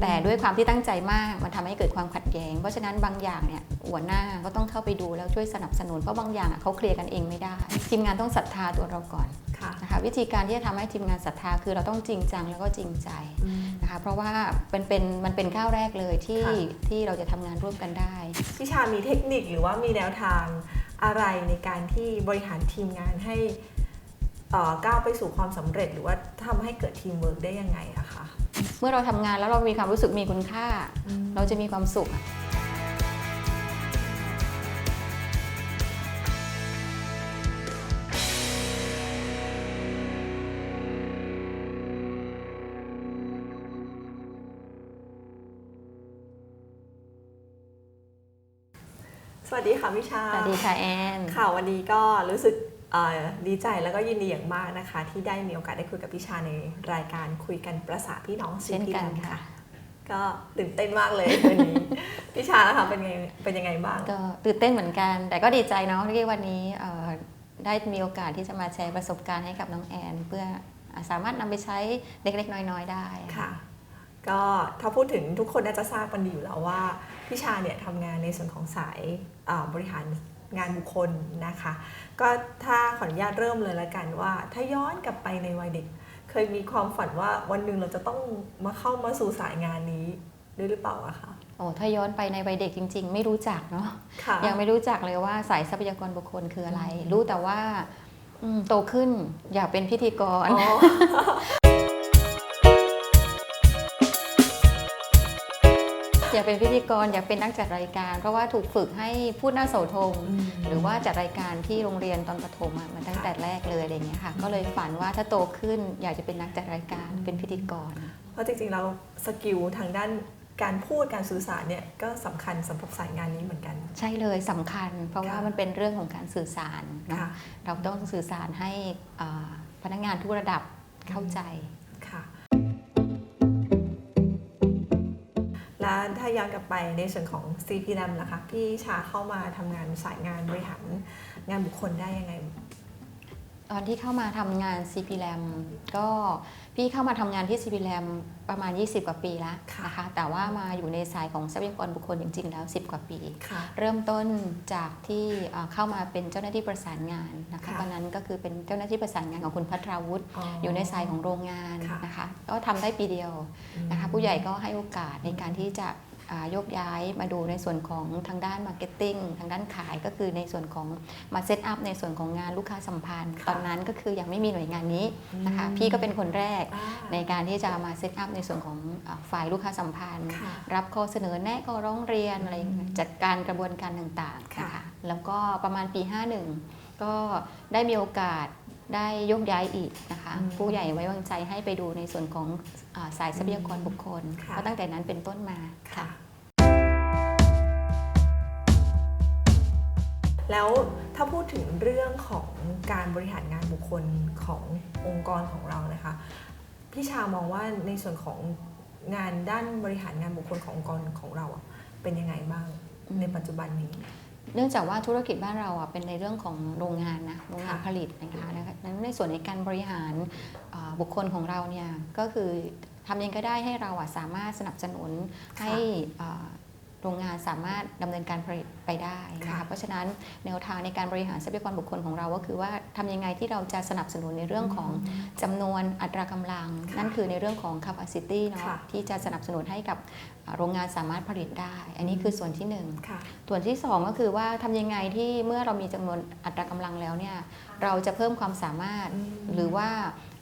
แต่ด้วยความที่ตั้งใจมากมันทำให้เกิดความขัดแย้ง เพราะฉะนั้นบางอย่างเนี่ยหัวหน้าก็ต้องเข้าไปดูแล้วช่วยสนับสนุนเพราะบางอย่างอะเขาเคลียร์กันเองไม่ได้ ทีมงานต้องศรัทธาตัวเราก่อนค่ะนะคะวิธีการที่จะทำให้ทีมงานศรัทธาคือเราต้องจริงจังแล้วก็จริงใจอืมนะคะเพราะว่าเป็นเป็นมันเป็นก้าวแรกเลยที่ค่ะที่เราจะทำงานร่วมกันได้พี่ชามีเทคนิคหรือว่ามีแนวทางอะไรในการที่บริหารทีมงานให้เอ่อก้าวไปสู่ความสำเร็จ หรือว่าทำให้เกิดทีมเวิร์กได้ยังไงอะคะ เมื่อเราทำงานแล้วเรามีความรู้สึกมีคุณค่า เราจะมีความสุขอะสวัสดีค่ะพี่ชา สวัสดีค่ะแอน ค่ะวันนี้ก็รู้สึกเอ่อ ดีใจแล้วก็ยินดีอย่างมากนะคะ ที่ได้มีโอกาสได้คุยกับพี่ชาในรายการคุยกันประสาพี่น้องเช่นกัน CPM ค่ะ ก็ตื่นเต้นมากเลยวันนี้พี่ชาแล้วค่ะเป็นไงเป็นยังไงบ้างก็ตื่นเต้นเหมือนกัน แต่ก็ดีใจเนาะที่วันนี้เอ่อได้มีโอกาสที่จะมาแชร์ประสบการณ์ให้กับน้องแอน เพื่ออะสามารถนำไปใช้เล็กๆ น้อยๆ ได้ค่ะ ก็ถ้าพูดถึงทุกคนน่าจะทราบกันดีอยู่แล้วว่าพี่ชาเนี่ยทำงานในส่วนของสายอ่าบริหาร งานบุคคลนะคะ ก็ถ้าขออนุญาตเริ่มเลยละกันว่า ถ้าย้อนกลับไปในวัยเด็ก เคยมีความฝันว่าวันหนึ่งเราจะต้องมาเข้ามาสู่สายงานนี้ด้วยหรือเปล่าอะคะโอ้ถ้าย้อนไปในวัยเด็กจริง ๆ ไม่รู้จักเนาะค่ะยังไม่รู้จักเลยว่าสายทรัพยากรบุคคลคืออะไร รู้แต่ว่าอืมโตขึ้นอยากเป็นพิธีกร อ๋ออยากเป็นพิธีกรอยากเป็นนักจัดรายการ เพราะว่าถูกฝึกให้พูดหน้าเสาธงหรือว่าจัดรายการที่โรงเรียนตอนประถมอะมาตั้งแต่แรกเลยอะไรอย่างเงี้ยค่ะ ก็เลยฝันว่าถ้าโตขึ้นอยากจะเป็นนักจัดรายการเป็นพิธีกร เพราะจริงๆเราสกิลทางด้านการพูดการสื่อสารเนี่ยก็สำคัญสำหรับสายงานนี้เหมือนกัน ใช่เลยสำคัญ เพราะว่าค่ะมันเป็นเรื่องของการสื่อสารเนาะค่ะเราต้องสื่อสารให้อ่าพนักงานทุกระดับเข้าใจ ย้อนกลับไปในส่วนของ CPM ล่ะคะพี่ชาเข้ามาทำงานสายงานบริหารงานบุคคลได้ยังไง ตอนที่เข้ามาทำงาน CP l a m ก็พี่เข้ามาทำงานที่ CP l a m ประมาณ 20 กว่าปีแล้วค่ะนะคะแต่ว่ามาอยู่ในสายของทรัพยากรบุคคลจริงๆแล้ว 10 กว่าปี ค่ะ เริ่มต้นจากที่เอ่อเข้ามาเป็นเจ้าหน้าที่ประสานงานนะคะค่ะ ตอนนั้นก็คือเป็นเจ้าหน้าที่ประสานงานของคุณพัทราวุฒิ อยู่ในสายของโรงงานค่ะนะคะ ก็ทำได้ปีเดียวนะคะ ผู้ใหญ่ก็ให้โอกาสในการที่จะอ่าโยกย้ายมาดูในส่วนของทางด้านมาร์เก็ตติ้งทางด้านขายก็คือในส่วนของมาเซตอัพในส่วนของงานลูกค้าสัมพันธ์ค่ะตอนนั้นก็คือยังไม่มีหน่วยงานนี้นะคะอืมพี่ก็เป็นคนแรกอ่าในการที่จะมาเซตอัพในส่วนของอ่าฝ่ายลูกค้าสัมพันธ์ค่ะรับข้อเสนอแนะก็ร้องเรียนอะไรอย่างเงี้ยอืมจัดการกระบวนการต่างๆค่ะนะคะแล้วก็ประมาณปี 51 ก็ได้มีโอกาส ได้ยกย้ายอีกนะคะอืมผู้ใหญ่ไว้วางใจให้ไปดูในส่วนของอาสายทรัพยากรบุคคลค่ะก็ตั้งแต่นั้นเป็นต้นมาค่ะค่ะแล้วถ้าพูดถึงเรื่องของการบริหารงานบุคคลขององค์กรของเรานะคะ พี่ชามองว่าในส่วนของงานด้านบริหารงานบุคคลขององค์กรของเราอะเป็นยังไงบ้างอืมในปัจจุบันนี้ เนื่องจากว่าธุรกิจบ้านเราอะเป็นในเรื่องของโรงงานนะโรงงานค่ะผลิตนะคะนะคะนั้นในส่วนในการบริหารอ่าบุคคลของเราเนี่ยก็คือทำยังไงก็ได้ให้เราอะสามารถสนับสนุนให้อ่า โรงงานสามารถดำเนินการผลิตไปได้นะค่ะคะเพราะฉะนั้นแนวทางในการบริหารทรัพยากรบุคคลของเราก็คือว่าทำยังไงที่เราจะสนับสนุนในเรื่องของจำนวนอัตรากำลังค่ะนั่นคือในเรื่องของ capacity เนาะค่ะที่จะสนับสนุนให้กับอ่าโรงงานสามารถผลิตได้ อันนี้คือส่วนที่หนึ่งค่ะส่วนที่ 2 ก็คือว่าทำยังไงที่เมื่อเรามีจำนวนอัตรากำลังแล้วเนี่ยเราจะเพิ่มความสามารถอืมหรือว่าเอ่อ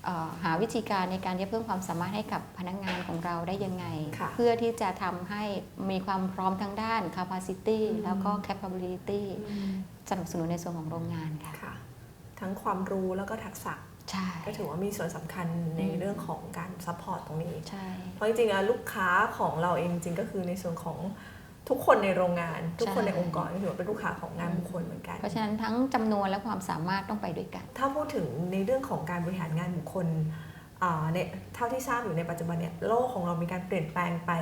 หาวิธีการในการที่จะเพิ่มความสามารถให้กับพนักงานของเราได้ยังไงค่ะเพื่อที่จะทำให้มีความพร้อมทั้งด้าน capacity อืมแล้วก็ capability สนับสนุนในส่วนของโรงงานค่ะค่ะทั้งความรู้แล้วก็ทักษะใช่ก็ถือว่ามีส่วนสำคัญในเรื่องของการซัพพอร์ตตรงนี้ใช่เพราะจริงๆแล้วลูกค้าของเราเองจริงๆก็คือในส่วนของ ทุกคนในโรงงาน ทุกคนในองค์กรก็ถือว่าเป็นลูกค้าของงานบุคคลเหมือนกัน เพราะฉะนั้นทั้งจำนวนและความสามารถต้องไปด้วยกัน ถ้าพูดถึงในเรื่องของการบริหารงานบุคคลอ่าในเท่าที่ทราบอยู่ในปัจจุบันเนี่ยโลกของเรามีการเปลี่ยนแปลงไป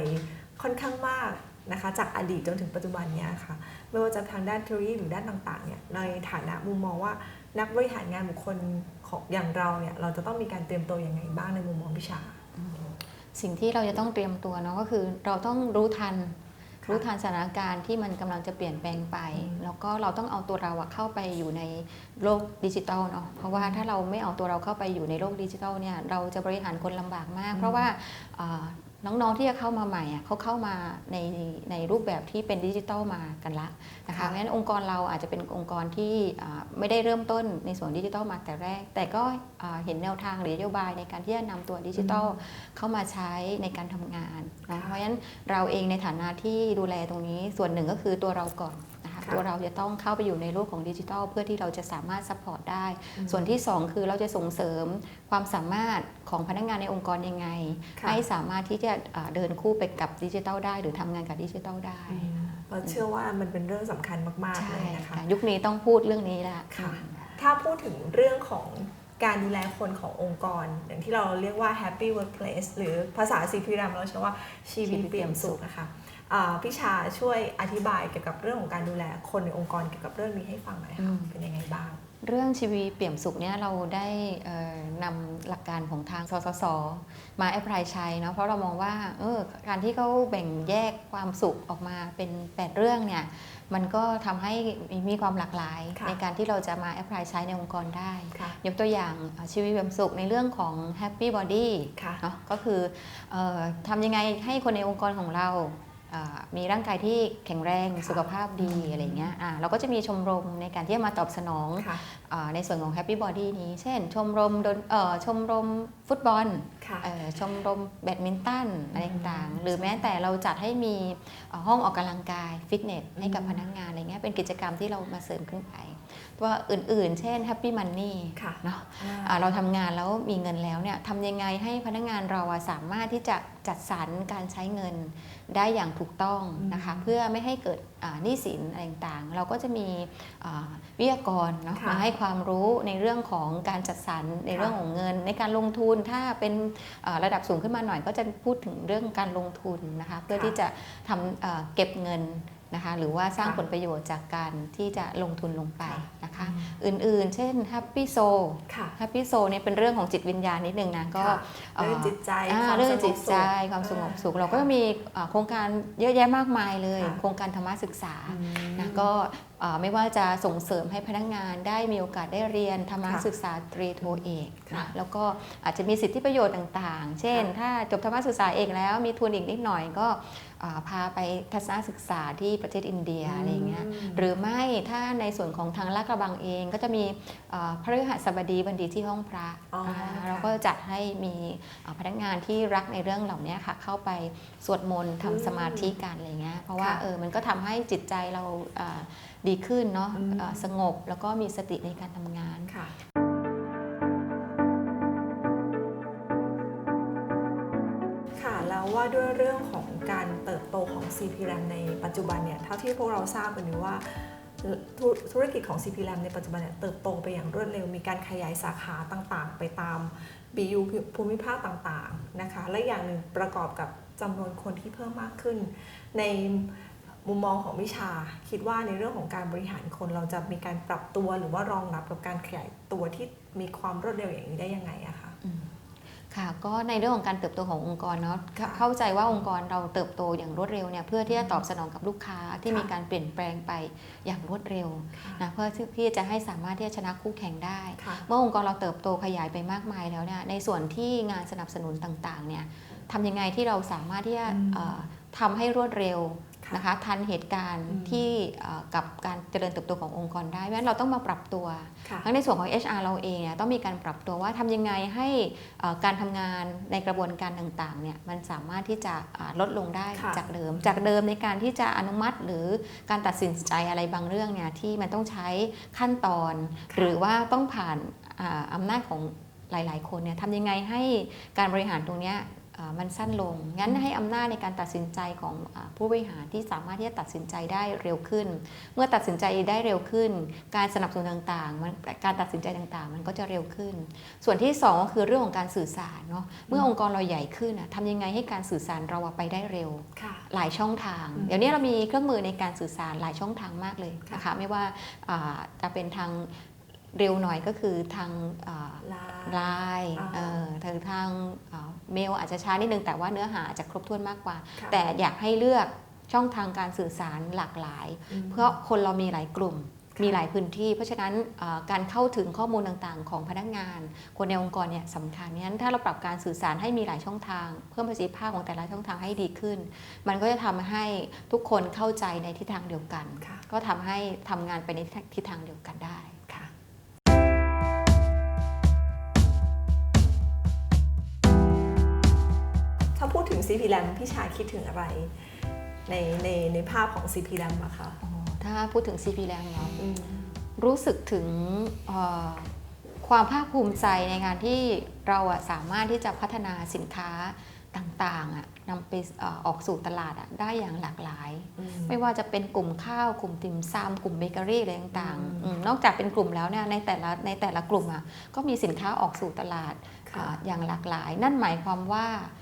ค่อนข้างมากนะคะจากอดีตจนถึงปัจจุบันเนี่ยค่ะไม่ว่าจะทางด้านเทคโนโลยีหรือด้านต่างๆเนี่ยในฐานะมุมมองว่านักบริหารงานบุคคลของอย่างเราเนี่ยเราจะต้องมีการเตรียมตัวยังไงบ้างในมุมมองพิชาถสิ่งที่เราจะต้องเตรียมตัวเนาะก็คือเราต้องรู้ทันค่ะ รู้ทันสถานการณ์ที่มันกำลังจะเปลี่ยนแปลงไปอืมแล้วก็เราต้องเอาตัวเราอะเข้าไปอยู่ในโลกดิจิทัลเนาะเพราะว่าถ้าเราไม่เอาตัวเราเข้าไปอยู่ในโลกดิจิทัลเนี่ยเราจะบริหารคนลำบากมากอืมเพราะว่าอ่า น้องๆที่จะเข้ามาใหม่อะเขาเข้ามาในในรูปแบบที่เป็นดิจิทัลมากันละนะคะเพราะฉะนั้นองค์กรเราอาจจะเป็นองค์กรที่อ่าไม่ได้เริ่มต้นในส่วนดิจิทัลมาแต่แรก แต่ก็อ่าเห็นแนวทางหรือนโยบายในการที่จะนำตัวดิจิทัลเข้ามาใช้ในการทำงานนะค่ะเพราะฉะนั้นเราเองในฐานะที่ดูแลตรงนี้ส่วนหนึ่งก็คือตัวเราก่อนนะคะค่ะ ตัวเราจะต้องเข้าไปอยู่ในโลกของดิจิทัล เพื่อที่เราจะสามารถซัพพอร์ตได้อืมส่วนที่ 2 คือเราจะส่งเสริมความสามารถของพนักงานในองค์กรยังไงค่ะให้สามารถที่จะอ่าเดินคู่ไปกับดิจิทัลได้ หรือทำงานกับดิจิทัลได้เราเชื่อว่ามันเป็นเรื่องสำคัญมากๆใช่เลยนะคะค่ะยุคนี้ต้องพูดเรื่องนี้แหละค่ะถ้าพูดถึงเรื่องของการดูแลคนขององค์กร อย่างที่เราเรียกว่า happy workplace หรือภาษาซีพีรัมเราใช้ว่าชีวิตเปี่ยมสุขนะคะอ่า พี่ชาช่วยอธิบายเกี่ยวกับเรื่องของการดูแลคนในองค์กรเกี่ยวกับเรื่องนี้ให้ฟังหน่อยอืค่ะมเป็นยังไงบ้าง เรื่องชีวิตเปี่ยมสุขเนี่ยเราได้เอ่อนำหลักการของทางสสสมาแอพพลายใช้เนาะเพราะเรามองว่าเออการที่เขาแบ่งแยกความสุขออกมาเป็น 8 เรื่องเนี่ยมันก็ทำให้มีความหลากหลายค่ะในการที่เราจะมาแอพพลายใช้ในองค์กรได้ค่ะยกตัวอย่างเอ่อชีวิตเปี่ยมสุขในเรื่องของ Happy Body ค่ะเนาะก็คือเออทำยังไงให้คนในองค์กรของเราเอ่อ มีร่างกายที่แข็งแรงค่ะสุขภาพดีอืมอะไรเงี้ยอ่าเราก็จะมีชมรมในการที่จะมาตอบสนองค่ะอ่าในส่วนของ Happy Body นี้ เช่น ชมรมดนเอ่อชมรมฟุตบอลค่ะเอ่อชมรมแบดมินตันอะไรอืมต่างๆ หรือแม้แต่เราจัดให้มีเอ่อห้องออกกำลังกาย ฟิตเนสให้กับอืมพนักงานอะไรเงี้ยเป็นกิจกรรมที่เรามาเสริมขึ้นไป ว่าอื่นๆ เช่น Happy Money ค่ะเนาะอ่าอ่าเราทำงานแล้วมีเงินแล้วเนี่ยทำยังไงให้พนักงานเราอะสามารถที่จะจัดสรรการใช้เงินได้อย่างถูกต้องนะคะอืมเพื่อไม่ให้เกิดอ่าหนี้สินอะไรต่างๆ เราก็จะมีอ่าวิทยากรเนาะค่ะมาให้ความรู้ในเรื่องของการจัดสรรในค่ะเรื่องของเงิน ในการลงทุนถ้าเป็นอ่าระดับสูงขึ้นมาหน่อย ก็จะพูดถึงเรื่องการลงทุนนะคะเพื่อค่ะที่จะทำอ่าเก็บเงิน นะคะหรือว่าสร้างค่ะผลประโยชน์จากการที่จะลงทุนลงไปค่ะนะคะ อื่นๆ เช่น Happy Soul ค่ะ Happy โซเนี่ยเป็นเรื่องของจิตวิญญาณนิดนึงนะก็ค่ะเอ่อเรื่องจิตใจอ่าความเรื่องสงบจิตใจสุขความสงบสุขอ่าเราก็มีอ่าโครงการเยอะแยะมากมายเลยค่ะโครงการธรรมศึกษาอืมนะก็อ่า ไม่ว่าจะส่งเสริมให้พนักงานได้มีโอกาสได้เรียนธรรมค่ะศึกษาตรีโทเอกค่ะนะแล้วก็อาจจะมีสิทธิประโยชน์ต่างๆ เช่นค่ะถ้าจบธรรมศึกษาเอกแล้วมีทุนอีกนิดหน่อยก็อ่าพาไปทัศนศึกษาที่ประเทศอินเดียอะไรอย่างเงี้ยหรือไม่ถ้าในส่วนของทางลาดกระบังเองก็จะมีเอ่อพระฤหัสบดีบันดีที่ห้องพระอ๋ออ่าค่ะเราก็จัดให้มีเอ่อพนักงานที่รักในเรื่องเหล่านี้ค่ะเข้าไปสวดมนต์อืมทำสมาธิกันอะไรเงี้ยเพราะว่าค่ะเออมันก็ทำให้จิตใจเราเอ่อ ดีขึ้นเนาะอืมเอ่อสงบแล้วก็มีสติในการทำงานค่ะค่ะแล้วว่าด้วยเรื่องของการเติบโตของ CP RAM ในปัจจุบันเนี่ยเท่าที่พวกเราทราบกันอยู่ว่าธุธุรกิจของ CP RAM ในปัจจุบันเนี่ยเติบโตไปอย่างรวดเร็วมีการขยายสาขาต่างๆ ไปตาม BU ภูมิภาคต่างๆนะคะและอย่างหนึ่งประกอบกับจำนวนคนที่เพิ่มมากขึ้น ใน มุมมองของวิชาคิดว่าในเรื่องของการบริหารคนเราจะมีการปรับตัวหรือว่ารองรับกับการขยายตัวที่มีความรวดเร็วอย่างนี้ได้ยังไงอะคะอืมค่ะก็ในเรื่องของการเติบโตขององค์กรเนาะค่ะเข้าใจว่าองค์กรเราเติบโตอย่างรวดเร็วเนี่ยเพื่อที่จะตอบสนองกับลูกค้าที่ค่ะมีการเปลี่ยนแปลงไปอย่างรวดเร็วค่ะนะเพื่อที่จะให้สามารถที่จะชนะคู่แข่งได้ค่ะเมื่อองค์กรเราเติบโตขยายไปมากมายแล้วเนี่ยในส่วนที่งานสนับสนุนต่างๆเนี่ยทำยังไงที่เราสามารถที่จะอืมเอ่อทำให้รวดเร็วค่ะ นะคะทันเหตุการณ์อืมที่เอ่อกับการเจริญเติบโตขององค์กรได้เพราะฉะนั้นเราต้องมาปรับตัวค่ะทั้งในส่วนของ HR เราเองเนี่ยต้องมีการปรับตัวว่าทำยังไงให้เอ่อการทำงานในกระบวนการต่างๆเนี่ยมันสามารถที่จะอ่าลดลงได้ค่ะจากเดิม จากเดิมในการที่จะอนุมัติหรือการตัดสินใจอะไรบางเรื่องเนี่ยที่มันต้องใช้ขั้นตอนค่ะหรือว่าต้องผ่านอ่าอำนาจของหลาย ๆ คนเนี่ยทำยังไงให้การบริหารตรงเนี้ยอ่า มันสั้นลง งั้นให้อำนาจในการตัดสินใจของอาผู้บริหารที่สามารถที่จะตัดสินใจได้เร็วขึ้น เมื่อตัดสินใจได้เร็วขึ้น การสนับสนุนต่างๆมันการตัดสินใจต่างๆ มันก็จะเร็วขึ้น ส่วนที่สองก็คือเรื่องของการสื่อสารเนาะ เมื่อองค์กรเราใหญ่ขึ้นอะทำยังไงให้การสื่อสารเราอะไปได้เร็วค่ะหลายช่องทางอืมเดี๋ยวนี้เรามีเครื่องมือในการสื่อสารหลายช่องทางมากเลยค่ะนะคะ ไม่ว่าอ่าจะเป็นทาง เร็วหน่อยก็คือทางลาไลน์อ่าเอ่อทางทางเมลอาจจะช้านิดนึงแต่ว่าเนื้อหาอาจจะครบถ้วนมากกว่าค่ะแต่อยากให้เลือกช่องทางการสื่อสารหลากหลายมเพราะคนเรามีหลายกลุ่มค่ะมีหลายพื้นที่ เพราะฉะนั้นเอ่อการเข้าถึงข้อมูลต่างๆ ของพนักงาน คนในองค์กรเนี่ยสำคัญงั้นถ้าเราปรับการสื่อสารให้มีหลายช่องทาง เพิ่มประสิทธิภาพของแต่ละช่องทางให้ดีขึ้น มันก็จะทำให้ทุกคนเข้าใจในทิศทางเดียวกันค่ะก็ทำให้ทำงานไปในทิศทางเดียวกันได้ ค่ะถ้าพูดถึง CP RAM พี่ชาคิดถึงอะไร ในในในภาพของ CP RAM อะคะอ๋อถ้าพูดถึง CP แรงเนาะอืมรู้สึกถึงเอ่อความภาคภูมิใจในงานที่เราอะสามารถที่จะพัฒนาสินค้าต่างๆอะนำไปเอ่อออกสู่ตลาดอะได้อย่างหลากหลาย อืม ไม่ว่าจะเป็นกลุ่มข้าวกลุ่มติ่มซำกลุ่มเบเกอรี่อะไรต่างอืมๆอืมนอกจากเป็นกลุ่มแล้วเนี่ยในแต่ละในแต่ละกลุ่มอะก็มีสินค้าออกสู่ตลาดค่ะ อ่าอย่างหลากหลาย นั่นหมายความว่าเอ่อ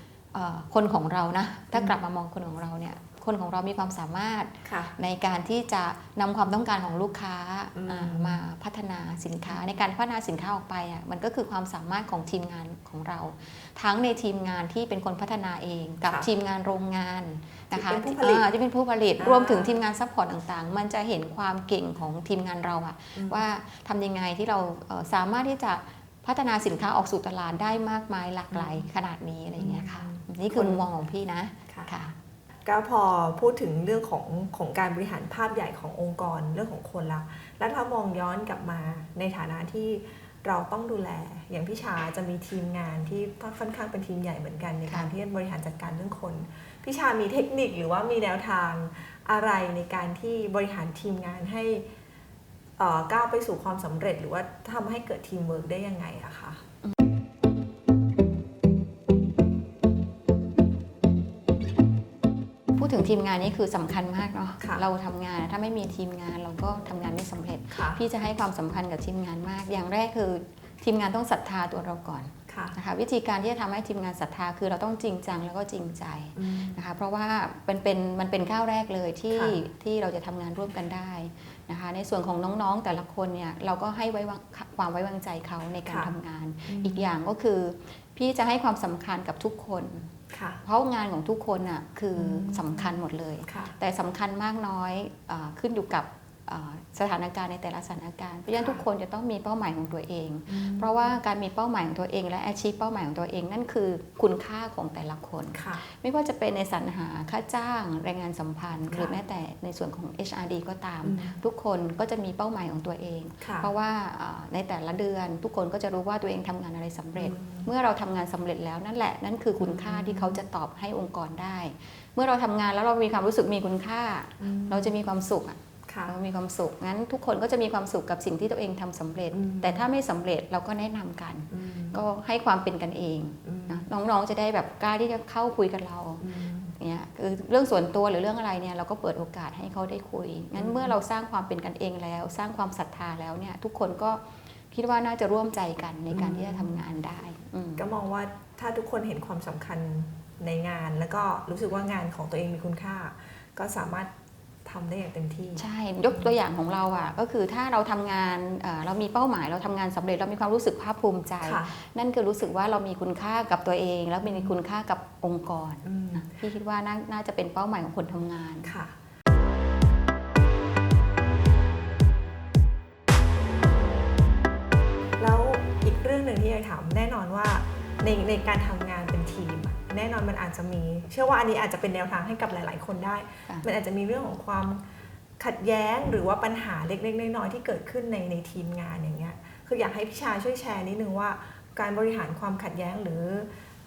คนของเรานะ ถ้าอืมกลับมามองคนของเราเนี่ยคนของเรามีความสามารถค่ะในการที่จะนำความต้องการของลูกค้าอืมอ่ามาพัฒนาสินค้าในการพัฒนาสินค้าออกไปอะมันก็คือความสามารถของทีมงานของเรา ทั้งในทีมงานที่เป็นคนพัฒนาเอง กับค่ะทีมงานโรงงานนะคะที่เป็นผู้ผลิตอ่าที่เป็นผู้ผลิตอ่ารรวมถึงทีมงานซัพพอร์ตต่างๆ มันจะเห็นความเก่งของทีมงานเราอะอืมว่าทำยังไงที่เราเอ่อสามารถที่จะพัฒนาสินค้าออกสู่ตลาดได้มากมายหลากหลายขนาดนี้อะไรอย่างเงี้ยค่ะอืม นี่คือมุมมองของพี่นะค่ะค่ะก็พอพูดถึงเรื่องของของการบริหารภาพใหญ่ขององค์กรเรื่องของคนละแล้วถ้ามองย้อนกลับมาในฐานะที่เราต้องดูแล อย่างพี่ชาจะมีทีมงานที่ค่อนข้างเป็นทีมใหญ่เหมือนกันในการค่ะที่จะบริหารจัดการเรื่องคนพี่ชามีเทคนิคหรือว่ามีแนวทางอะไรในการที่บริหารทีมงานให้เอ่อก้าวไปสู่ความสำเร็จ หรือว่าทำให้เกิดทีมเวิร์กได้ยังไงอะคะ ถึงทีมงานนี่คือสำคัญมากเนาะค่ะเราทำงานถ้าไม่มีทีมงานเราก็ทำงานไม่สำเร็จค่ะพี่จะให้ความสำคัญกับทีมงานมาก อย่างแรกคือ ทีมงานต้องศรัทธาตัวเราก่อนค่ะนะคะวิธีการที่จะทำให้ทีมงานศรัทธาคือเราต้องจริงจังแล้วก็จริงใจอืมนะคะเพราะว่าเป็นเป็นมันเป็นก้าวแรกเลยที่ค่ะที่เราจะทำงานร่วมกันได้นะคะในส่วนของน้องๆแต่ละคนเนี่ยเราก็ให้ไว้วางความไว้วางใจเขาในการค่ะทำงานมอีกอย่างก็คือ พี่จะให้ความสำคัญกับทุกคนค่ะ เพราะงานของทุกคนอะคืออมสำคัญหมดเลยค่ะแต่สำคัญมากน้อยอาขึ้นอยู่กับอ่า สถานการณ์ในแต่ละสถานการณ์เพราะฉะนั้นค่ะทุกคนจะต้องมีเป้าหมายของตัวเองอืมเพราะว่าการมีเป้าหมายของตัวเอง และ achieve เป้าหมายของตัวเองนั่นคือคุณค่าของแต่ละคนค่ะไม่ว่าจะเป็นในสรรหาค่าจ้าง แรงงานสัมพันธ์ค่ะหรือแม้แต่ในส่วนของ HRD ก็ตามอืมทุกคนก็จะมีเป้าหมายของตัวเองค่ะเพราะว่าอ่าในแต่ละเดือนทุกคนก็จะรู้ว่าตัวเองทำงานอะไรสำเร็จอืมเมื่อเราทำงานสำเร็จแล้วนั่นแหละนั่นคือคุณค่าอืมที่เขาจะตอบให้องค์กรได้ เมื่อเราทำงานแล้วเรามีความรู้สึกมีคุณค่าอืมเราจะมีความสุขอะค่ะ เรามีความสุขงั้นทุกคนก็จะมีความสุขกับสิ่งที่ตัวเองทำสำเร็จอืมแต่ถ้าไม่สำเร็จเราก็แนะนำกันอืมก็ให้ความเป็นกันเองอืมนะน้องๆจะได้แบบกล้าที่จะเข้าคุยกับเราอืมเนี่ยคือเรื่องส่วนตัวหรือเรื่องอะไรเนี่ยเราก็เปิดโอกาสให้เขาได้คุยงั้นอืมเมื่อเราสร้างความเป็นกันเองแล้ว สร้างความศรัทธาแล้วเนี่ยทุกคนก็คิดว่าน่าจะร่วมใจกันในการที่จะทำงานได้อืมก็มองว่าถ้าทุกคนเห็นความสำคัญในงาน แล้วก็รู้สึกว่างานของตัวเองมีคุณค่า ก็สามารถ ทำได้อย่างเต็มที่ ใช่ยกตัวอย่างของเราอะก็คือถ้าเราทำงานเอ่อเรามีเป้าหมายเราทำงานสำเร็จเรามีความรู้สึกภาคภูมิใจค่ะนั่นคือรู้สึกว่าเรามีคุณค่ากับตัวเอง แล้วมีคุณค่ากับองค์กรอืมนะพี่คิดว่านาน่าจะเป็นเป้าหมายของคนทำงานค่ะแล้วอีกเรื่องหนึ่งที่อยากถามแน่นอนว่าในในการทำงานเป็นทีมอะ แน่นอนมันอาจจะมี เชื่อว่าอันนี้อาจจะเป็นแนวทางให้กับหลาย ๆ คนได้ค่ะมันอาจจะมีเรื่องของความขัดแย้งหรือว่าปัญหาเล็ก ๆ น้อย ๆ ที่เกิดขึ้นในในทีมงานอย่างเงี้ย คืออยากให้พี่ชาช่วยแชร์นิดนึงว่า การบริหารความขัดแย้งหรือ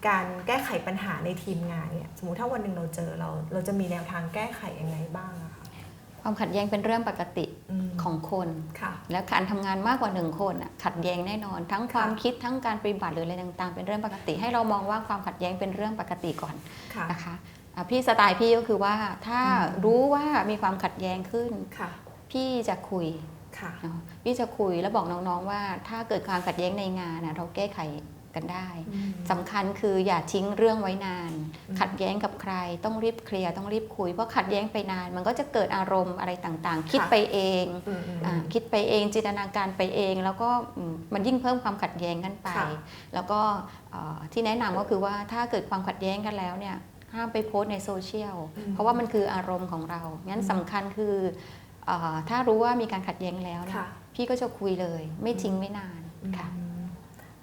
การแก้ไขปัญหาในทีมงานเนี่ย สมมติถ้าวันหนึ่งเราเจอเรา เราจะมีแนวทางแก้ไขยังไงบ้างอะคะ ความขัดแย้งเป็นเรื่องปกติม ของคนค่ะและการทำงานมากกว่าหนึ่งคนน่ะขัดแย้งแน่นอน ทั้งค่ะความคิดทั้งการปฏิบัติหรืออะไรต่างๆ เป็นเรื่องปกติ ให้เรามองว่าความขัดแย้งเป็นเรื่องปกติก่อนค่ะนะคะอะพี่สไตล์พี่ก็คือว่าถ้าอืมรู้ว่ามีความขัดแย้งขึ้นค่ะพี่จะคุยค่ะเนาะพี่จะคุยแล้วบอกน้องๆว่า ถ้าเกิดความขัดแย้งในงานน่ะเราแก้ไข กันได้อืมสำคัญคืออย่าทิ้งเรื่องไว้นานอืมขัดแย้งกับใคร ต้องรีบเคลียร์ต้องรีบคุยเพราะขัดแย้งไปนาน มันก็จะเกิดอารมณ์อะไรต่างๆ คิดค่ะไปเองอืมอืมอ่าคิดไปเองจินตนาการไปเอง แล้วก็อืมมันยิ่งเพิ่มความขัดแย้งกันไปค่ะแล้วก็เอ่อที่แนะนำก็คือว่าถ้าเกิดความขัดแย้งกันแล้วเนี่ยห้ามไปโพสต์ในโซเชียลอืมเพราะว่ามันคืออารมณ์ของเรางั้นอืมสำคัญคือเออถ้ารู้ว่ามีการขัดแย้งแล้วเนี่ยค่ะพี่ก็จะคุยเลย ไม่ทิ้งไม่นานค่ะอืม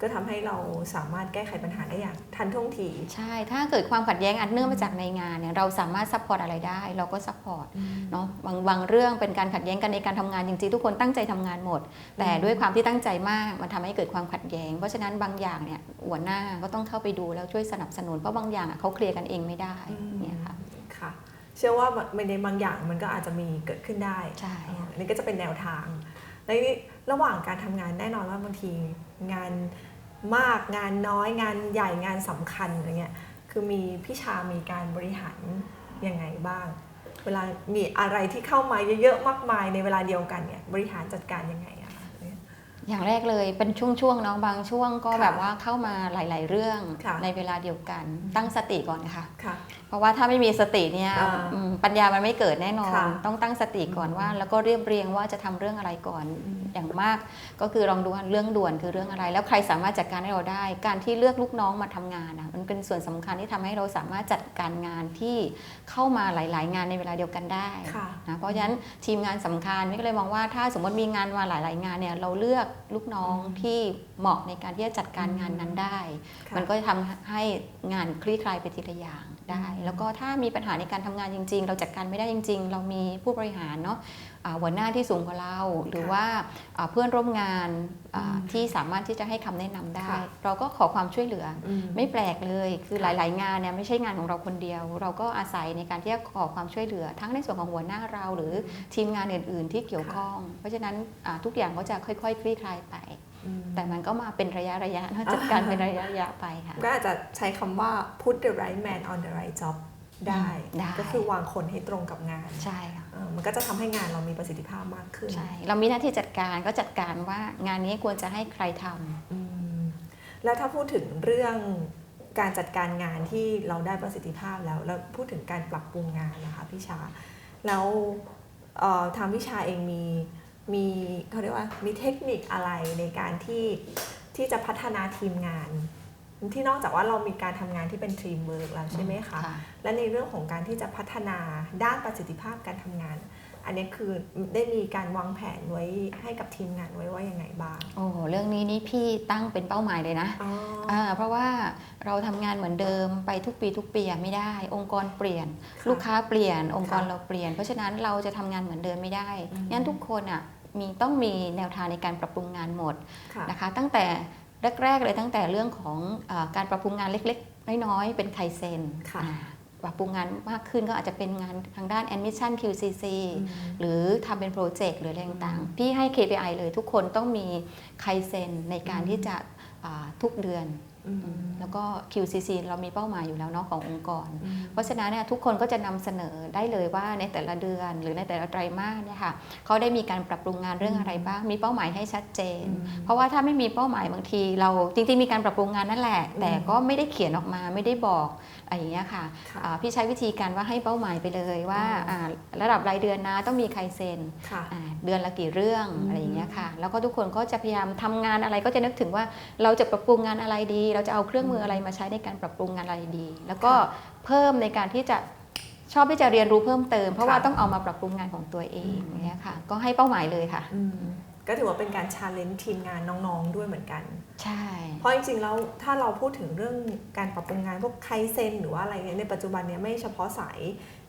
ก็ทำให้เราสามารถแก้ไขปัญหาได้อย่างทันท่วงที ใช่ ถ้าเกิดความขัดแย้งอันเนื่องมาจากในงานเนี่ยเราสามารถซัพพอร์ตอะไรได้ เราก็ซัพพอร์ตเนาะบางบางเรื่องเป็นการขัดแย้งกันในการทำงานจริงๆทุกคนตั้งใจทำงานหมด แต่ด้วยความที่ตั้งใจมากมันทำให้เกิดความขัดแย้ง เพราะฉะนั้นบางอย่างเนี่ยหัวหน้าก็ต้องเข้าไปดูแล้วช่วยสนับสนุนเพราะบางอย่างอะเขาเคลียร์กันเองไม่ได้อืมเนี่ยค่ะค่ะ เชื่อว่าในบางอย่างมันก็อาจจะมีเกิดขึ้นได้ใช่อ่าอันนี้ก็จะเป็นแนวทางแล้วนี่ระหว่างการทำงานแน่นอนว่าบางทีงาน มากงานน้อยงานใหญ่งานสำคัญอะไรเงี้ยคือมีพี่ชามีการบริหารยังไงบ้าง เวลามีอะไรที่เข้ามาเยอะๆมากมายในเวลาเดียวกันเนี่ยบริหารจัดการยังไง อะคะอย่างแรกเลยเป็นช่วงๆเนาะบางช่วงก็ค่ะแบบว่าเข้ามาหลาย ๆ เรื่องค่ะในเวลาเดียวกันตั้งสติก่อนค่ะค่ะเพราะว่าถ้าไม่มีสติเนี่ยอ่าอืมปัญญามันไม่เกิดแน่นอนค่ะต้องตั้งสติก่อนว่า แล้วก็เรียบเรียงว่าจะทำเรื่องอะไรก่อนอืมอย่างมาก ก็คือลองดูว่าเรื่องด่วนคือเรื่องอะไร แล้วใครสามารถจัดการให้เราได้ การที่เลือกลูกน้องมาทำงานอะมันเป็นส่วนสำคัญที่ทำให้เราสามารถจัดการงานที่เข้ามาหลาย ๆ งานในเวลาเดียวกันได้ค่ะนะเพราะฉะนั้นทีมงานสำคัญไม่ก็เลยมองว่าถ้าสมมติมีงานมาหลาย ๆ งานเนี่ยเราเลือกลูกน้องอืมที่เหมาะในการที่จะจัดการงานนั้นได้ค่ะมันก็จะทำให้งานคลี่คลายไปทีละอย่างได้อืมแล้วก็ถ้ามีปัญหาในการทำงานจริง ๆ เราจัดการไม่ได้จริง ๆ เรามีผู้บริหารเนาะอ่า หัวหน้าที่สูงกว่าเรา หรือค่ะว่าอ่าเพื่อนร่วมงานอ่าอืมที่สามารถที่จะให้คำแนะนำได้ค่ะเราก็ขอความช่วยเหลืออืมไม่แปลกเลย คือหค่ะลาย ๆ งานเนี่ยไม่ใช่งานของเราคนเดียว เราก็อาศัยในการที่จะขอความช่วยเหลือ ทั้งในส่วนของหัวหน้าเรา หรือทีมงานอื่น ๆ ที่เกี่ยวข้อง เพราะฉะนั้นอ่าทุกอย่างก็จะค่อย ๆ คลี่คลายไปอืมแต่มันก็มาเป็นระยะระยะนะจัดการเป็นระยะระยะไปค่ะ ก็อาจจะใช้คำว่า put the right man on the right job ได้ได้ก็คือวางคนให้ตรงกับงานใช่ค่ะเออมันก็จะทำให้งานเรามีประสิทธิภาพมากขึ้นใช่เรามีหน้าที่จัดการก็จัดการว่างานนี้ควรจะให้ใครทำอืมแล้วถ้าพูดถึงเรื่องการจัดการงานที่เราได้ประสิทธิภาพแล้ว แล้วพูดถึงการปรับปรุงงานนะคะพี่ชา แล้วเอ่อทางพี่ชาเองมีมีเขาเรียกว่ามีเทคนิคอะไรในการที่ที่จะพัฒนาทีมงาน ที่นอกจากว่าเรามีการทำงานที่เป็นทีมเวิร์กแล้วใช่ไหมคะและในเรื่องของการที่จะพัฒนาด้านประสิทธิภาพการทำงาน อันนี้คือได้มีการวางแผนไว้ให้กับทีมงานไว้ว่ายังไงบ้างโอ้โหเรื่องนี้นี่พี่ตั้งเป็นเป้าหมายเลยนะอ๋ออ่าเพราะว่าเราทำงานเหมือนเดิมไปทุกปีทุกปีอะไม่ได้ องค์กรเปลี่ยนค่ะลูกค้าเปลี่ยน องค์กรค่ะเราเปลี่ยน เพราะฉะนั้นเราจะทำงานเหมือนเดิมไม่ได้อืมงั้นทุกคนอะมีต้องมีแนวทางในการปรับปรุงงานหมดค่ะนะคะ ตั้งแต่ แรก ๆ เลยตั้งแต่เรื่องของอาการปรับปรุงงานเล็ก ๆ น้อย ๆ เป็นไคเซนค่ะอ่าปรับปรุงงานมากขึ้นก็อาจจะเป็นงานทางด้าน admission QCC อืมหรือทำเป็นโปรเจกต์หรืออะไรต่างๆ พี่ให้ KPI เลยทุกคนต้องมีไคเซนในการอืมที่จะอ่าทุกเดือนอืม แล้วก็ QCC เรามีเป้าหมายอยู่แล้วเนาะขององค์กรอืมเพราะฉะนั้นเนี่ยทุกคนก็จะนำเสนอได้เลยว่าในแต่ละเดือนหรือในแต่ละไตรมาสเนี่ยค่ะเขาได้มีการปรับปรุงงานเรื่องอะไรบ้าง มีเป้าหมายให้ชัดเจนอืมเพราะว่าถ้าไม่มีเป้าหมายบางที เราจริงๆมีการปรับปรุงงานนั่นแหละอืมแต่ก็ไม่ได้เขียนออกมาไม่ได้บอก อะไรอย่างเงี้ยค่ะค่ะอ่าพี่ใช้วิธีการว่าให้เป้าหมายไปเลยว่าอืมอ่าระดับรายเดือนนะต้องมีใครเซ็นค่ะอ่าเดือนละกี่เรื่องอืมอะไรอย่างเงี้ยค่ะ แล้วก็ทุกคนก็จะพยายามทำงานอะไรก็จะนึกถึงว่าเราจะปรับปรุงงานอะไรดี เราจะเอาเครื่องมืออะไรมาใช้ในการปรับปรุงงานอะไรดี แล้วก็เพิ่มในการที่จะชอบที่จะเรียนรู้เพิ่มเติม เพราะว่าค่ะต้องเอามาปรับปรุงงานของตัวเองอืมอย่างเงี้ยค่ะ ก็ให้เป้าหมายเลยค่ะอืม ก็ถือว่าเป็นการชาเลนจ์ทีมงานน้องๆด้วยเหมือนกัน ใช่ เพราะจริงๆแล้วถ้าเราพูดถึงเรื่องการปรับปรุงงานพวกไคเซนหรือว่าอะไรเนี่ยในปัจจุบันเนี่ยไม่เฉพาะสาย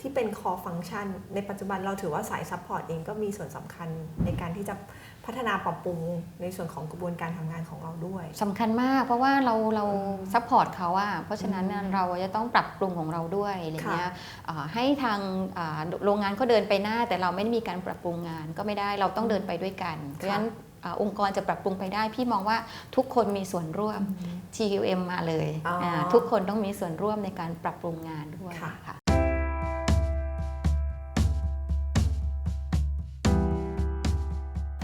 ที่เป็น core function ในปัจจุบันเราถือว่าสาย support เองก็มีส่วนสำคัญในการที่จะ พัฒนาปรับปรุงในส่วนของกระบวนการทำงานของเราด้วยสำคัญมากเพราะว่าเราเราซัพพอร์ตเขาอะเพราะฉะนั้นน่ะอืมเราจะต้องปรับปรุงของเราด้วยอะไรเงี้ยค่ะอ่าให้ทางอ่าโรงงานเขาเดินไปหน้า แต่เราไม่ได้มีการปรับปรุงงานก็ไม่ได้เราต้องเดินไปด้วยกัน เพราะฉะนั้นอ่าองค์กรจะปรับปรุงไปได้ พี่มองว่าทุกคนมีส่วนร่วม TQM มาเลยอ๋ออ่าทุกคนต้องมีส่วนร่วมในการปรับปรุงงานด้วยค่ะ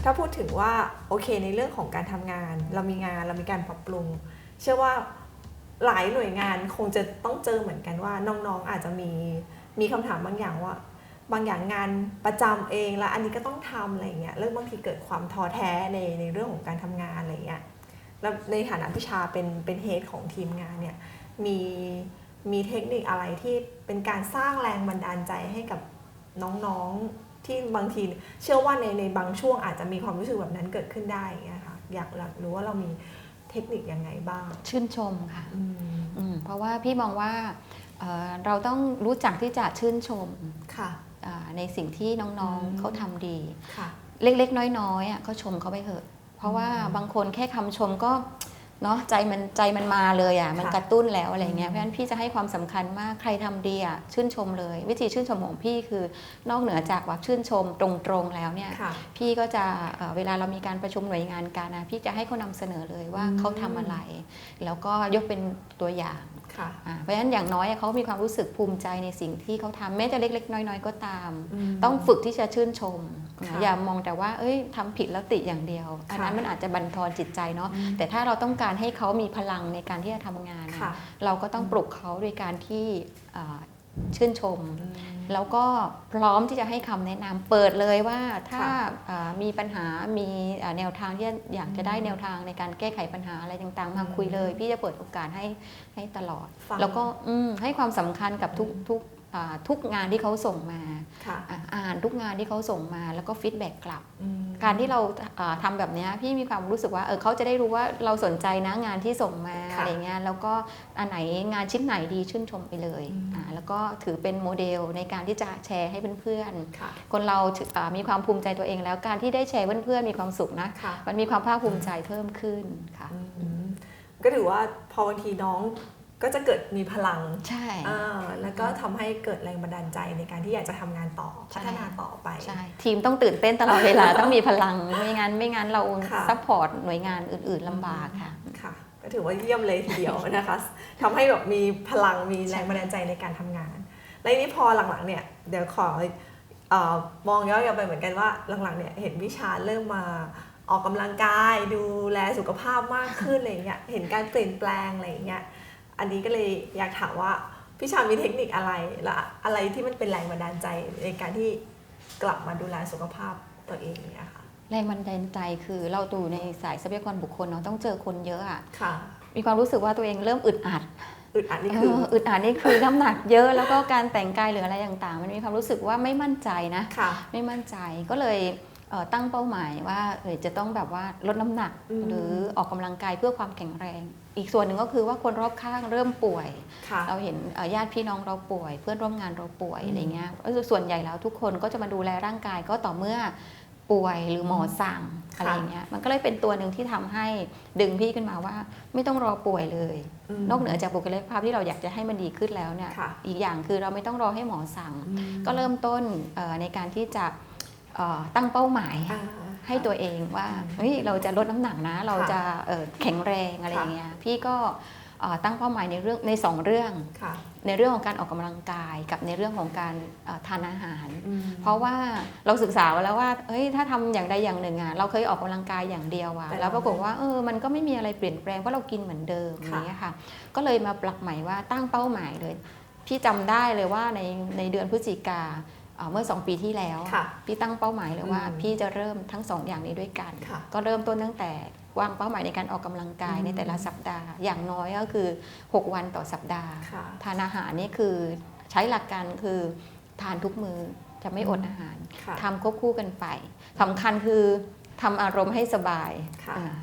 ถ้าพูดถึงว่าโอเคในเรื่องของการทำงาน เรามีงานเรามีการปรับปรุง เชื่อว่าหลายหน่วยงานคงจะต้องเจอเหมือนกันว่าน้องๆอาจจะมีมีคำถามบางอย่างว่า บางอย่างงานประจำเองแล้วอันนี้ก็ต้องทำอะไรเงี้ยแล้วบางทีเกิดความท้อแท้ในในเรื่องของการทำงานอะไรเงี้ยแล้วในฐานะพิชาเป็นเป็นเฮดของทีมงานเนี่ยมีมีเทคนิคอะไรที่เป็นการสร้างแรงบันดาลใจให้กับน้องๆ ที่บางทีเชื่อว่าในในบางช่วงอาจจะมีความรู้สึกแบบนั้นเกิดขึ้นได้อย่างเงี้ยค่ะอยากอยากรู้ว่าเรามีเทคนิคยังไงบ้าง ชื่นชมค่ะอืมอืมเพราะว่าพี่มองว่าเอ่อเราต้องรู้จักที่จะชื่นชมค่ะอ่าในสิ่งที่น้องอืมๆเขาทำดีค่ะเล็กๆ น้อยๆอะก็ชมเขาไปเถอะ เพราะว่าอืมบางคนแค่คำชมก็ เนาะใจมันใจมันมาเลยอะมันค่ะกระตุ้นแล้วอะไรเงี้อืยมเพราะฉะนั้นพี่จะให้ความสำคัญมากใครทำดีอะชื่นชมเลย วิธีชื่นชมของพี่คือนอกเหนือจากว่าชื่นชมตรงๆแล้วเนี่ยค่ะพี่ก็จะเอ่อเวลาเรามีการประชุมหน่วยงานกันนะพี่จะให้เขานำเสนอเลยว่าอืมเขาทำอะไร แล้วก็ยกเป็นตัวอย่างค่ะอ่า เพราะฉะนั้นอย่างน้อยเขามีความรู้สึกภูมิใจในสิ่งที่เขาทำแม้จะเล็ก ๆ น้อย ๆ ก็ตามมต้องฝึกที่จะชื่นชมค่ะนะอย่ามองแต่ว่า เอ้ยทำผิดแล้วติอย่างเดียว อันนั้นค่ะมันอาจจะบั่นทอนจิตใจเนาะอืมแต่ถ้าเราต้องการให้เขามีพลังในการที่จะทำงานนะค่ะเราก็ต้องปลุกเขาโดยการที่อ่า ชื่นชมอืมแล้วก็พร้อมที่จะให้คำแนะนำเปิดเลยว่าถ้าค่ะอ่ามีปัญหามีอ่าแนวทางที่อยากจะได้อืมแนวทางในการแก้ไขปัญหาอะไรต่างๆ มาอืมคุยเลย พี่จะเปิดโอกาสให้ให้ตลอดฟังแล้วก็อืมให้ความสำคัญกับทุกอืมทุกอ่า ทุกงานที่เขาส่งมาค่ะอะอ่านทุกงานที่เขาส่งมาแล้วก็ฟีดแบ็กกลับอืมการที่เราอ่าทำแบบเนี้ยพี่มีความรู้สึกว่าเออเขาจะได้รู้ว่าเราสนใจนะงานที่ส่งมาค่ะอะไรเงี้ยแล้วก็อันไหนงานชิ้นไหนดีชื่นชมไปเลยอืมอ่าแล้วก็ถือเป็นโมเดลในการที่จะแชร์ให้เพื่อนค่ะๆคนเราถืออ่ามีความภูมิใจตัวเอง แล้วการที่ได้แชร์เพื่อนๆมีความสุขนะค่ะมันมีความภาคภูมิใจเพิ่มขึ้นค่ะอืมก็ถือว่าพอบางทีน้อง ก็จะเกิดมีพลังใช่อ่าแล้วก็ทำให้เกิดแรงบันดาลใจในการที่อยากจะทำงานต่อใช่พัฒนาต่อไปใช่ทีมต้องตื่นเต้นตลอดเวลาต้องมีพลังไม่งั้นไม่งั้นเราค่ะซัพพอร์ตหน่วยงานอื่น ๆลำบากค่ะค่ะ ก็ถือว่าเยี่ยมเลยทีเดียวนะคะทำให้แบบมีพลังมีแรงบันดาลใจในการทำงาน และทีนี้พอหลังๆเนี่ยเดี๋ยวขอเอ่อมองย้อนกลับไปเหมือนกันว่าหลังๆเนี่ยเห็นวิชาเริ่มมาออกกำลังกายดูแลสุขภาพมากขึ้นอะไรอย่างเงี้ยเห็นการเปลี่ยนแปลงอะไรอย่างเงี้ย อันนี้ก็เลยอยากถามว่าพี่ชามีเทคนิคอะไรและอะไรที่มันเป็นแรงบันดาลใจในการที่กลับมาดูแลสุขภาพตัวเองเนี่ยค่ะแรงบันดาลใจคือเราอยู่ในสายทรัพยากรบุคคลเนาะต้องเจอคนเยอะอะค่ะ มีความรู้สึกว่าตัวเองเริ่มอึดอัดอึดอัดนี่เอคือออึดอัดนี่คือน้ำหนักเยอะแล้วก็การแต่งกายหรืออะไรต่างๆ มันมีความรู้สึกว่าไม่มั่นใจนะค่ะไม่มั่นใจก็เลยเอ่อ ตั้งเป้าหมายว่าเออจะต้องแบบว่าลดน้ำหนักอืมหรือออกกำลังกายเพื่อความแข็งแรง อีกส่วนหนึ่งก็คือว่าคนรอบข้างเริ่มป่วยค่ะเราเห็นเอ่อญาติพี่น้องเราป่วย เพื่อนร่วมงานเราป่วยอืมอะไรเงี้ยก็คือส่วนใหญ่แล้วทุกคนก็จะมาดูแลร่างกายก็ต่อเมื่อป่วยหรือหมอสั่งค่ะอะไรเงี้ยมันก็เลยเป็นตัวหนึ่งที่ทำให้ดึงพี่ขึ้นมาว่า ไม่ต้องรอป่วยเลยมนอกเหนือจากบุคลิกภาพที่เราอยากจะให้มันดีขึ้นแล้วเนี่ยค่ะอีกอย่างคือเราไม่ต้องรอให้หมอสั่งอืมก็เริ่มต้นเอ่อในการที่จะเอ่อ ตั้งเป้าหมายอ่าให้ตัวเองว่าอืมเฮ้ยเราจะลดน้ำหนักนะ เราค่ะจะเอ่อแข็งแรงอะไรค่ะอย่างเงี้ยพี่ก็เอ่อตั้งเป้าหมายในเรื่องในสองเรื่องค่ะในเรื่องของการออกกำลังกายกับในเรื่องของการเอ่อทานอาหารอืมเพราะว่าเราศึกษามาแล้วว่าเฮ้ยถ้าทำอย่างใดอย่างหนึ่งอะเราเคยออกกำลังกายอย่างเดียวอะแต่เราแล้วปรากฏว่าเออมันก็ไม่มีอะไรเปลี่ยนแปลงเพราะเรากินเหมือนเดิมอย่างเงี้ยค่ะ ก็เลยมาปรับใหม่ว่าตั้งเป้าหมายเลย พี่จำได้เลยว่าในในเดือนพฤศจิกา เอ่อเมื่อสองปีที่แล้วค่ะพี่ตั้งเป้าหมายเลยว่าอืมพี่จะเริ่มทั้งสองอย่างนี้ด้วยกันค่ะก็เริ่มต้นตั้งแต่วางเป้าหมายในการออกกำลังกายอืมในแต่ละสัปดาห์ อย่างน้อยก็คือ 6 วันต่อสัปดาห์ค่ะทานอาหารนี่คือใช้หลักการคือทานทุกมือจะไม่อดอาหารค่ะทำควบคู่กันไปสำคัญคือทำอารมณ์ให้สบายค่ะอ่า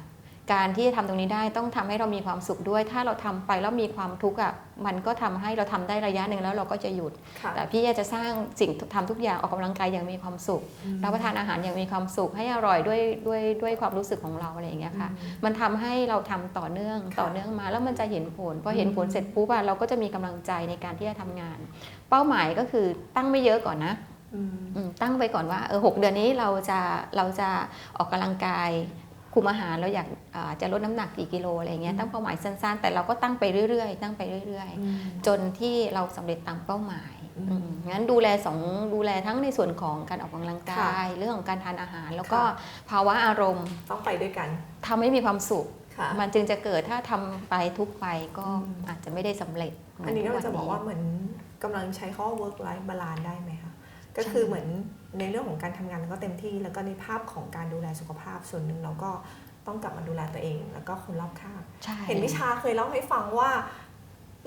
การที่จะทำตรงนี้ได้ต้องทำให้เรามีความสุขด้วย ถ้าเราทำไปแล้วมีความทุกข์อะมันก็ทำให้เราทำได้ระยะหนึ่งแล้วเราก็จะหยุดค่ะแต่พี่จะสร้างสิ่งทำทุกอย่างออกกำลังกายอย่างมีความสุขอืมรับประทานอาหารอย่างมีความสุขให้อร่อยด้วยด้วยด้วยความรู้สึกของเราอะไรอย่างเงี้ยค่ะอืมมันทำให้เราทำต่อเนื่องค่ะต่อเนื่องมาแล้วมันจะเห็นผลพอเห็นผลอืมเสร็จปุ๊บอะเราก็จะมีกำลังใจในการที่จะทำงาน เป้าหมายก็คือตั้งไม่เยอะก่อนนะอืมอืมตั้งไปก่อนว่าเออหกเดือนนี้เราจะเราจะออกกำลังกาย คุมอาหารเราอยากอ่าจะลดน้ำหนักกี่กิโลอะไรเงี้ยอืมตั้งเป้าหมายสั้นๆ แต่เราก็ตั้งไปเรื่อยๆ ตั้งไปเรื่อยๆอืมจนที่เราสำเร็จตามเป้าหมายอืมอืมงั้นดูแลสองดูแลทั้งในส่วนของการออกกำลังกาค่ะยเรื่องของการทานอาหาร แล้วก็ค่ะภาวะอารมณ์ต้องไปด้วยกันทำให้มีความสุขค่ะมันจึงจะเกิดถ้าทำไปทุกไปก็อืมอาจจะไม่ได้สำเร็จเหมือันนี้ก็ทุจะบอกว่าเหมือนกำลังใช้ข้อ work life balance ได้ไหมคะก็คือเหมือนในเรื่องของการทำงานเราก็เต็มที่ แล้วก็ในภาพของการดูแลสุขภาพส่วนหนึ่งเราก็ต้องกลับมาดูแลตัวเอง แล้วก็คนรอบข้างใช่เห็นวิชาเคยเล่าให้ฟังว่า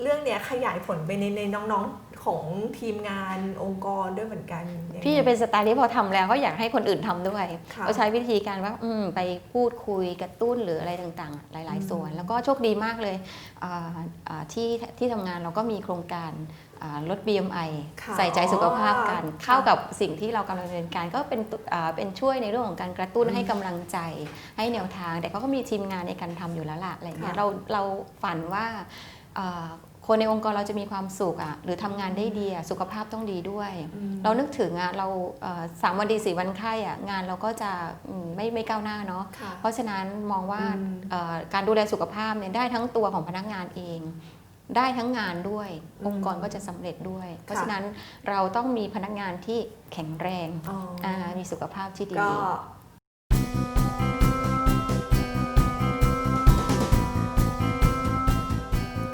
เรื่องเนี้ยขยายผลไปในในน้องๆของทีมงานองค์กรด้วยเหมือนกันยังไงพี่จะเป็นสไตล์ที่พอทำแล้วก็อยากให้คนอื่นทำด้วยค่ะก็ใช้วิธีการว่าอืมไปพูดคุยกระตุ้นหรืออะไรต่างๆ หลายอืมๆส่วน แล้วก็โชคดีมากเลยอ่าอ่าที่ที่ทำงานเราก็มีโครงการอ่า ลด BMI ค่ะใส่ใจสุขภาพกันค่ะเข้ากับสิ่งที่เรากำลังดำเนินการก็เป็นตัวอ่าเป็นช่วยในเรื่องของการกระตุ้นอืมให้กำลังใจให้แนวทาง แต่เขาก็มีทีมงานในการทำอยู่แล้วล่ะอะไรเงี้ยค่ะเราเราฝันว่าอ่าคนในองค์กรเราจะมีความสุขอะหรือทำงานได้ดีอะสุขภาพต้องดีด้วยอืมเรานึกถึงอะเราเอ่อสามวันดีสี่วันไข้อะงานเราก็จะอืมไม่ไม่ก้าวหน้าเนาะค่ะเพราะฉะนั้นมองว่าอืมเอ่อการดูแลสุขภาพเนี่ยได้ทั้งตัวของพนักงานเอง ได้ทั้งงานด้วยอืมองค์กรก็จะสำเร็จด้วย เพราะค่ะฉะนั้นเราต้องมีพนักงานที่แข็งแรงอ๋ออามีสุขภาพที่ดีก็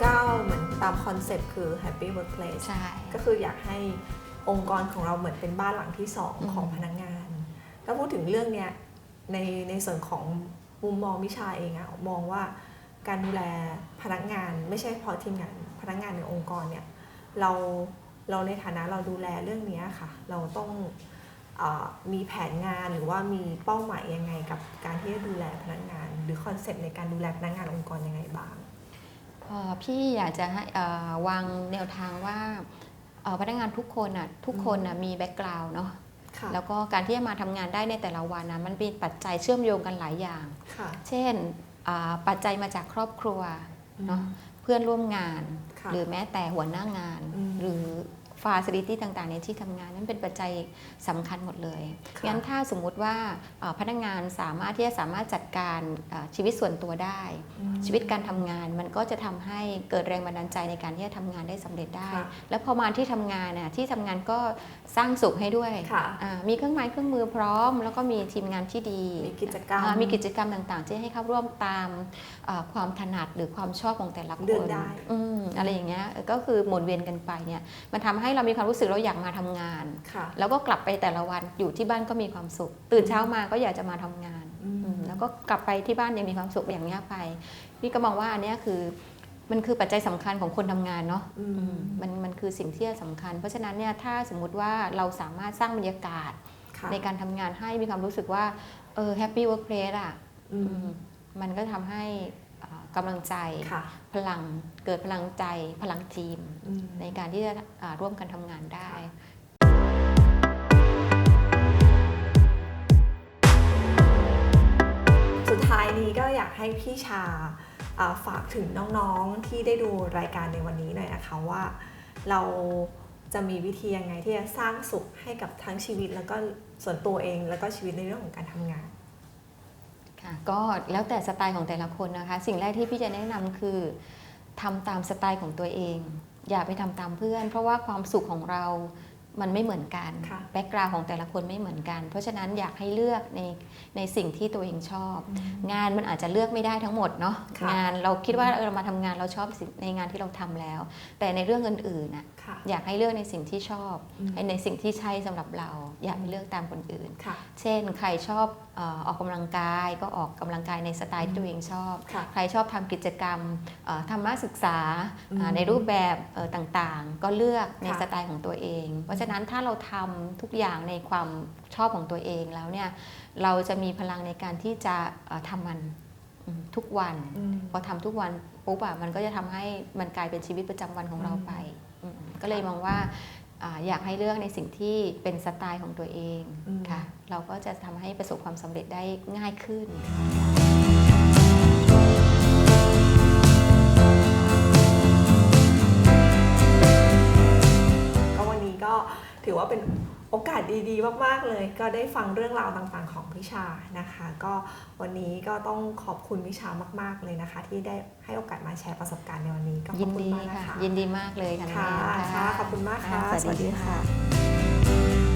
ก็เหมือนตามคอนเซ็ปต์คือ happy workplace ใช่ก็คืออยากให้องค์กรของเราเหมือนเป็นบ้านหลังที่สองอืมของพนักงานถ้าพูดถึงเรื่องเนี้ยในในส่วนของมุมมองวิชาเองอะมองว่า การดูแลพนักงานไม่ใช่เฉพาะทีมงานพนักงานในองค์กรเนี่ยเราเราในฐานะเราดูแลเรื่องเนี้ยค่ะ เราต้องเออมีแผนงานหรือว่ามีเป้าหมายยังไงกับการที่จะดูแลพนักงาน หรือคอนเซ็ปต์ในการดูแลพนักงานองค์กรยังไงบ้างเอ่อพี่อยากจะให้เอ่อวางแนวทางว่าเอ่อพนักงานทุกคนอะทุกคนน่ะมีแบ็กกราวน์เนาะค่ะแล้วก็การที่จะมาทำงานได้ในแต่ละวันนะมันเป็นปัจจัยเชื่อมโยงกันหลายอย่างค่ะเช่นอ่า ปัจจัยมาจากครอบครัวเนาะเพื่อนร่วมงานค่ะหรือแม้แต่หัวหน้างานอืมหรือ ฟาซิลิตี้ต่างๆ ในที่ทำงานนั่นเป็นปัจจัยสำคัญหมดเลยค่ะงั้นถ้าสมมุติว่าเอ่อพนักงานสามารถที่จะสามารถจัดการเอ่อชีวิตส่วนตัวได้อืมชีวิตการทำงานมันก็จะทำให้เกิดแรงบันดาลใจในการที่จะทำงานได้สำเร็จได้ค่ะแล้วพอมาที่ทำงานน่ะที่ทำงานก็สร้างสุขให้ด้วยค่ะอ่ามีเครื่องไม้เครื่องมือพร้อม แล้วก็มีทีมงานที่ดี มีกิจกรรมอ่ามีกิจกรรมต่างๆ ที่ให้เข้าร่วมตามอ่าความถนัดหรือความชอบของแต่ละคนเลือกได้อืมอะไรอย่างเงี้ยก็คือหมุนเวียนกันไปเนี่ยมันทำให้เรามีความรู้สึกเราอยากมาทำงานค่ะแล้วก็กลับไปแต่ละวันอยู่ที่บ้านก็มีความสุข ตื่นเช้ามาก็อยากจะมาทำงานอืมอืมแล้วก็กลับไปที่บ้านยังมีความสุขอย่างเงี้ยไป พี่ก็มองว่าอันเนี้ยคือมันคือปัจจัยสำคัญของคนทำงานเนาะอือืมมมันมันคือสิ่งที่สำคัญ เพราะฉะนั้นเนี่ยถ้าสมมุติว่าเราสามารถสร้างบรรยากาศค่ะในการทำงานให้มีความรู้สึกว่าเออแฮปปี้เวิร์กเพลสอะอือืมมมันก็ทำให้อ่า กำลังใจค่ะพลังเกิดพลังใจ พลังทีมอืมในการที่จะอ่าร่วมกันทำงานได้สุดท้ายนี้ก็อยากให้พี่ชาอ่าฝากถึงน้องๆที่ได้ดูรายการในวันนี้หน่อยนะคะว่า เราจะมีวิธียังไงที่จะสร้างสุขให้กับทั้งชีวิต แล้วก็ส่วนตัวเองแล้วก็ชีวิตในเรื่องของการทำงาน ค่ะก็แล้วแต่สไตล์ของแต่ละคนนะคะ สิ่งแรกที่พี่จะแนะนำคือทำตามสไตล์ของตัวเอง อย่าไปทำตามเพื่อน เพราะว่าความสุขของเรามันไม่เหมือนกันค่ะ แบ็กกราวของแต่ละคนไม่เหมือนกัน เพราะฉะนั้นอยากให้เลือกในในสิ่งที่ตัวเองชอบ งานมันอาจจะเลือกไม่ได้ทั้งหมดเนาะค่ะ งานเราคิดว่าเออเรามาทำงานเราชอบสิ่งในงานที่เราทำแล้ว แต่ในเรื่องอื่นๆน่ะค่ะ อยากให้เลือกในสิ่งที่ชอบอืมในสิ่งที่ใช่สำหรับเรา อย่าไปเลือกตามคนอื่นค่ะเช่น ใครชอบเอ่อออกกำลังกายก็ออกกำลังกายในสไตล์ที่ตัวเองชอบค่ะใครชอบทำกิจกรรมเอ่อธรรมะศึกษาอืมอ่าในรูปแบบเอ่อต่างๆ ก็เลือกในค่ะสไตล์ของตัวเอง เพราะฉะนั้นถ้าเราทำทุกอย่างในความชอบของตัวเองแล้วเนี่ยเราจะมีพลังในการที่จะเอ่อทำมันอืมทุกวันอืมพอทำทุกวันปุ๊บอะมันก็จะทำให้มันกลายเป็นชีวิตประจำวันของเราไปอืม ก็เลยมองว่าอ่าอยากให้เลือกในสิ่งที่เป็นสไตล์ของตัวเองอืมค่ะเราก็จะทำให้ประสบความสำเร็จได้ง่ายขึ้น ก็วันนี้ก็ถือว่าเป็น โอกาสดีๆ มากๆเลย ก็ได้ฟังเรื่องราวต่างๆ ของพิชานะคะ ก็วันนี้ก็ต้องขอบคุณพิชามาก ๆ เลยนะคะ ที่ได้ให้โอกาสมาแชร์ประสบการณ์ในวันนี้ก็ขยิอบนคุณดีมากนะค่ะคะยินดีมากเลยค่ะน้องค่ะแอนค่ะขอบคุณมากค่ะ สวัสดีสวัสดีค่ะค่ะ